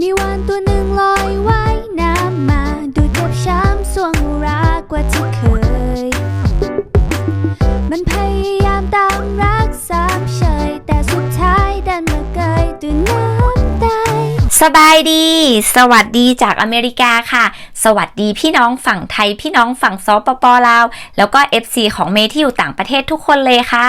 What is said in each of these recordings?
มีวานตัวหนึ่งลอยว่า สบายดี สวัสดีจากอเมริกาค่ะ สวัสดีพี่น้องฝั่งไทย พี่น้องฝั่งซปปลาว แล้วก็ FC ของเมย์ที่อยู่ต่างประเทศทุกคนเลยค่ะ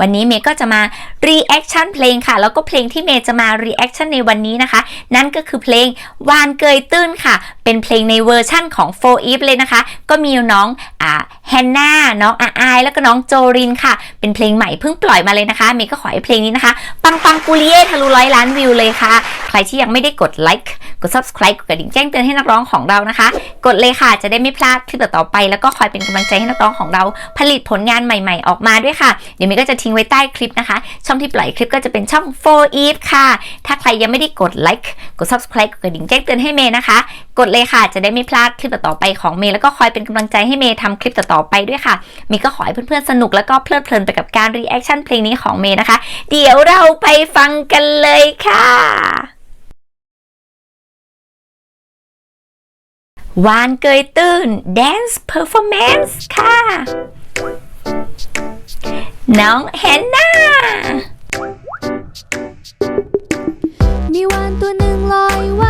วันนี้เมย์ก็จะมา reaction เพลงค่ะ แล้วก็เพลงที่เมย์จะมา reaction ในวันนี้นะคะ นั่นก็คือเพลงวานเกยตื้นค่ะ เป็นเพลงในเวอร์ชั่นของ4 Eve เลยนะคะ ก็มีน้องอ่าแฮนนาน้องอาอแล้วก็น้องโจรินค่ะ เป็นเพลงใหม่เพิ่งปล่อยมาเลยนะคะ เมย์ก็ขอให้เพลงนี้นะคะ ปังปังกุลิเย่ทะลุร้อยล้านวิวเลยค่ะ ใครที่ยังไม่ได้กดไลค์กด subscribe กดกระดิ่งแจ้งเตือนให้นักร้องของเรานะคะ กดเลยค่ะจะได้ไม่พลาดคลิปต่อไป แล้วก็คอยเป็นกำลังใจให้นักร้องของเรา ผลิตผลงานใหม่ ๆ ออกมาด้วยค่ะ เดี๋ยวเมย์ก็จะทิ้งไว้ใต้คลิปนะคะ ช่องที่ปล่อยคลิปก็จะเป็นช่อง4 e v ค่ะ ถ้าใครยังไม่ได้กดไลค์กด subscribe กดกระดิ่งแจ้งเตือนให้เมย์นะคะ กดเลยค่ะจะได้ไม่พลาดคลิปต่อไปของเมย์แล้วก็คอยเป็นกำลังใจให้เมย์ทำคลิปต่อๆไปด้วยค่ะเมย์ก็ขอให้เพื่อนๆสนุกแล้วก็เพลิดเพลินไปกับการ reaction เพลงนี้ของเมย์นะคะ เดี๋ยวเราไปฟังกันเลยค่ะ วานเกยตื้น Dance Performance ค่ะ น้องแฮนนามีวานตัวหนึ่งลอยว่า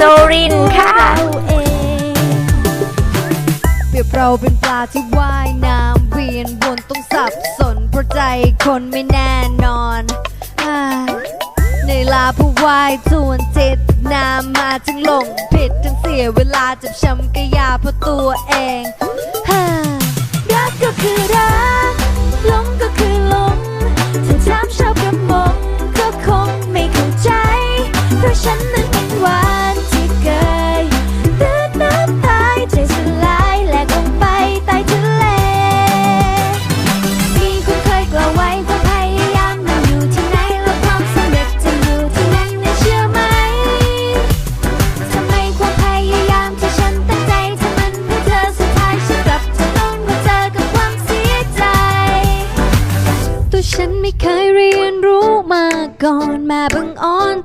จรินค่ะเราเองเปรียบเราเป็นปลาที่ว่ายน้ำเวียนวนต้องสับสนเพราะใจคนไม่แน่นอนอ่าในลาผู้ว่ายทวนจิตน้ำมาถึงหลงผิดทั้งเสียเวลาจับช้ำกะยาเพราะตัวเองฮ่ารักก็คือรักหลงก็คือหลงถ้าถามชาวปร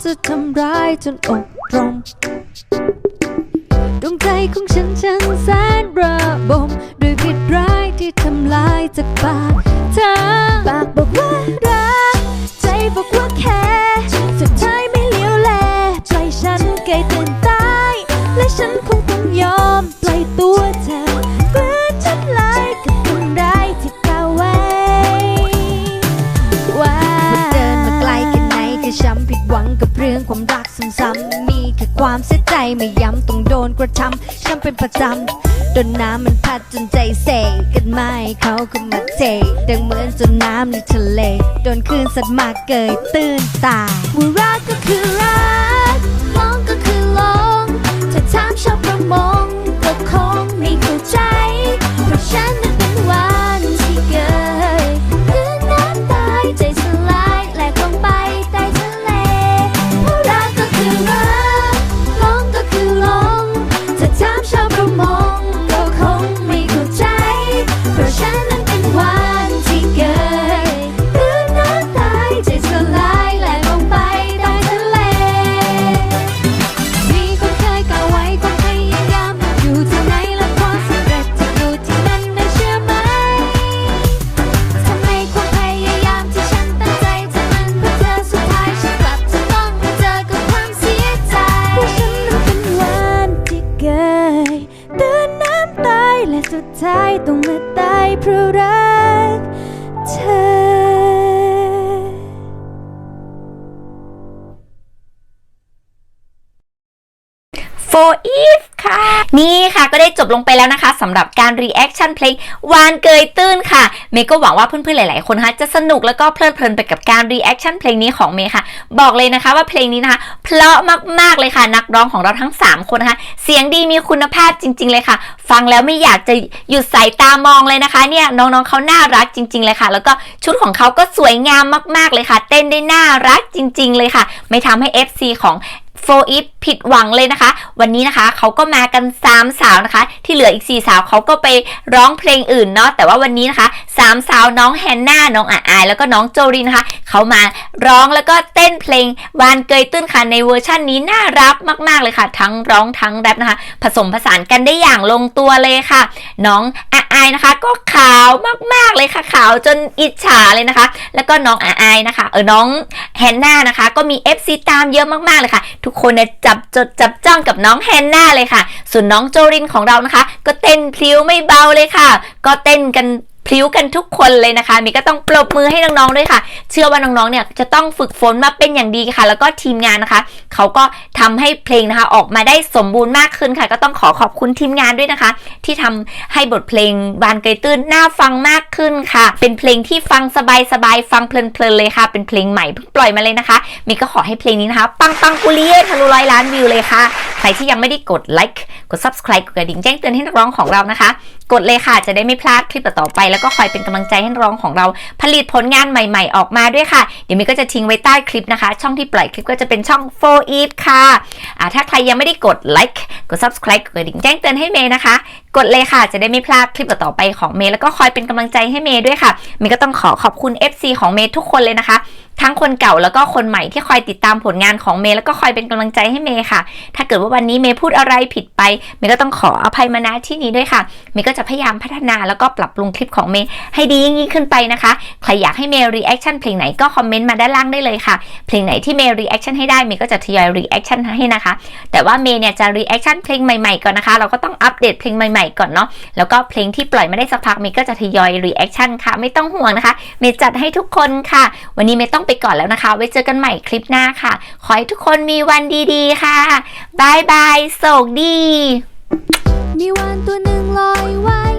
จะทำร้ายจนอกตรงดวงใจของฉันฉันแสนระบมด้วยผิดร้ายที่ทำลายจากปากเธอ นก็ช้ำผิดหวังกับเรื่องความรักซ้ำๆมีแค่ความเสียใจไม่ย้ำต้องโดนกระทำช้ำเป็นประจำโดนน้ำมันพัดจนใจเสกกันไม่เขาก็มาเทดังเหมือนจนน้ำในทะเลโดนคลื่นสัตว์มาเกยตื้นตายว่ารักก็คือรักหลงก็คือหลงถ้าถามชาวประมงก็คงไม่เข้าใจเพราะฉัน for Eve ค่ะ นี่ค่ะก็ได้จบลงไปแล้วนะคะสำหรับการ reaction เพลงวานเกยตื้นค่ะ เมย์ก็หวังว่าเพื่อนๆหลายๆคนนะคะจะสนุกแล้วก็เพลิดเพลินไปกับการ reaction เพลงนี้ของเมย์ค่ะ บอกเลยนะคะว่าเพลงนี้นะคะ เพราะมากๆเลยค่ะ นักร้องของเราทั้ง 3 คนนะคะเสียงดีมีคุณภาพจริง ๆ เลยค่ะ ฟังแล้วไม่อยากจะหยุดสายตามองเลยนะคะ เนี่ยน้องๆเขาน่ารักจริง ๆ เลยค่ะ แล้วก็ชุดของเขาก็สวยงามมาก ๆเลยค่ะ เต้นได้น่ารักจริง ๆ เลยค่ะ ไม่ทำให้ FC ของโฟอีฟ ผิดหวังเลยนะคะ วันนี้นะคะเขาก็มากัน 3 สาวนะคะ ที่เหลืออีก 4 สาวเขาก็ไปร้องเพลงอื่นเนาะแต่ว่าวันนี้นะคะสามสาวน้องแฮนนาน้องอาอายแล้วก็น้องโจรินนะคะเขามาร้องแล้วก็เต้นเพลงวานเกยตื้นค่ะในเวอร์ชันนี้น่ารักมาก ๆเลยค่ะ ทั้งร้องทั้งแรปนะคะ ผสมผสานกันได้อย่างลงตัวเลยค่ะ น้องอาอายนะคะ ก็ขาวมากๆเลยค่ะขาวจนอิจฉาเลยนะคะ แล้วก็น้องอาอายนะคะเออน้องแฮนนานะคะ ก็มี FC ตามเยอะมากๆเลยค่ะ ทุกคนเนี่ยจับจดจับจ้องกับน้องแฮนนาเลยค่ะ ส่วนน้องโจรินของเรานะคะ ก็เต้นพลิ้วไม่เบาเลยค่ะ ก็เต้นกัน พลิ้วกันทุกคนเลยนะคะมีก็ต้องปรบมือให้น้องๆด้วยค่ะ เชื่อว่าน้องๆเนี่ยจะต้องฝึกฝนมาเป็นอย่างดีค่ะ แล้วก็ทีมงานนะคะ เขาก็ทำให้เพลงนะคะ ออกมาได้สมบูรณ์มากขึ้นค่ะ ก็ต้องขอขอบคุณทีมงานด้วยนะคะ ที่ทำให้บทเพลงบานเกยตื้นน่าฟังมากขึ้นค่ะ เป็นเพลงที่ฟังสบายๆฟังเพลินๆเลยค่ะ เป็นเพลงใหม่เพิ่งปล่อยมาเลยนะคะมีก็ขอให้เพลงนี้นะคะ ปังปังกุลีเย่ทะลุร้อยล้านวิวเลยค่ะ ใครที่ยังไม่ได้กดไลค์กด subscribe กดกระดิ่งแจ้งเตือนให้นักร้องของเรานะคะ กดเลยค่ะจะได้ไม่พลาดคลิปต่อๆไป แล้วก็คอยเป็นกำลังใจให้น้องของเราผลิตผลงานใหม่ ๆ ออกมาด้วยค่ะ เดี๋ยวมีก็จะทิ้งไว้ใต้คลิปนะคะ ช่องที่ปล่อยคลิปก็จะเป็นช่อง for it ค่ะอ่าถ้าใครยังไม่ได้กดไลค์กด subscribe กดกระดิ่งแจ้งเตือนให้เมย์นะคะ กดเลยค่ะจะได้ไม่พลาดคลิปต่อๆไปของเมย์แล้วก็คอยเป็นกำลังใจให้เมย์ด้วยค่ะเมย์ก็ต้องขอขอบคุณ FC ของเมย์ทุกคนเลยนะคะ ทั้งคนเก่าแล้วก็คนใหม่ที่คอยติดตามผลงานของเมย์แล้วก็คอยเป็นกำลังใจให้เมย์ค่ะ ถ้าเกิดว่าวันนี้เมย์พูดอะไรผิดไป เมย์ก็ต้องขออภัยมาณที่นี้ด้วยค่ะ เมย์ก็จะพยายามพัฒนาแล้วก็ปรับปรุงคลิปของเมย์ให้ดียิ่งยิ่งขึ้นไปนะคะ ใครอยากให้เมย์รีแอคชั่นเพลงไหนก็คอมเมนต์มาด้านล่างได้เลยค่ะ เพลงไหนที่เมย์รีแอคชั่นให้ได้ เมย์ก็จะทยอยรีแอคชั่นให้นะคะ แต่ว่าเมย์เนี่ยจะรีแอคชั่นเพลงใหม่ๆก่อนนะคะ เราก็ต้องอัปเดตเพลงใหม่ๆก่อนเนาะ แล้วก็เพลงที่ปล่อยมาได้สักพักเมย์ก็จะทยอยรีแอคชั่นค่ะ ไม่ต้องห่วงนะคะ เมย์จัดให้ทุกคนค่ะ วันนี้เมย์ต้องไปก่อนแล้วนะคะ ไว้เจอกันใหม่คลิปหน้าค่ะ ขอให้ทุกคนมีวันดีๆค่ะบายบายโศกดี มีวานตัวหนึ่งลอยว่าย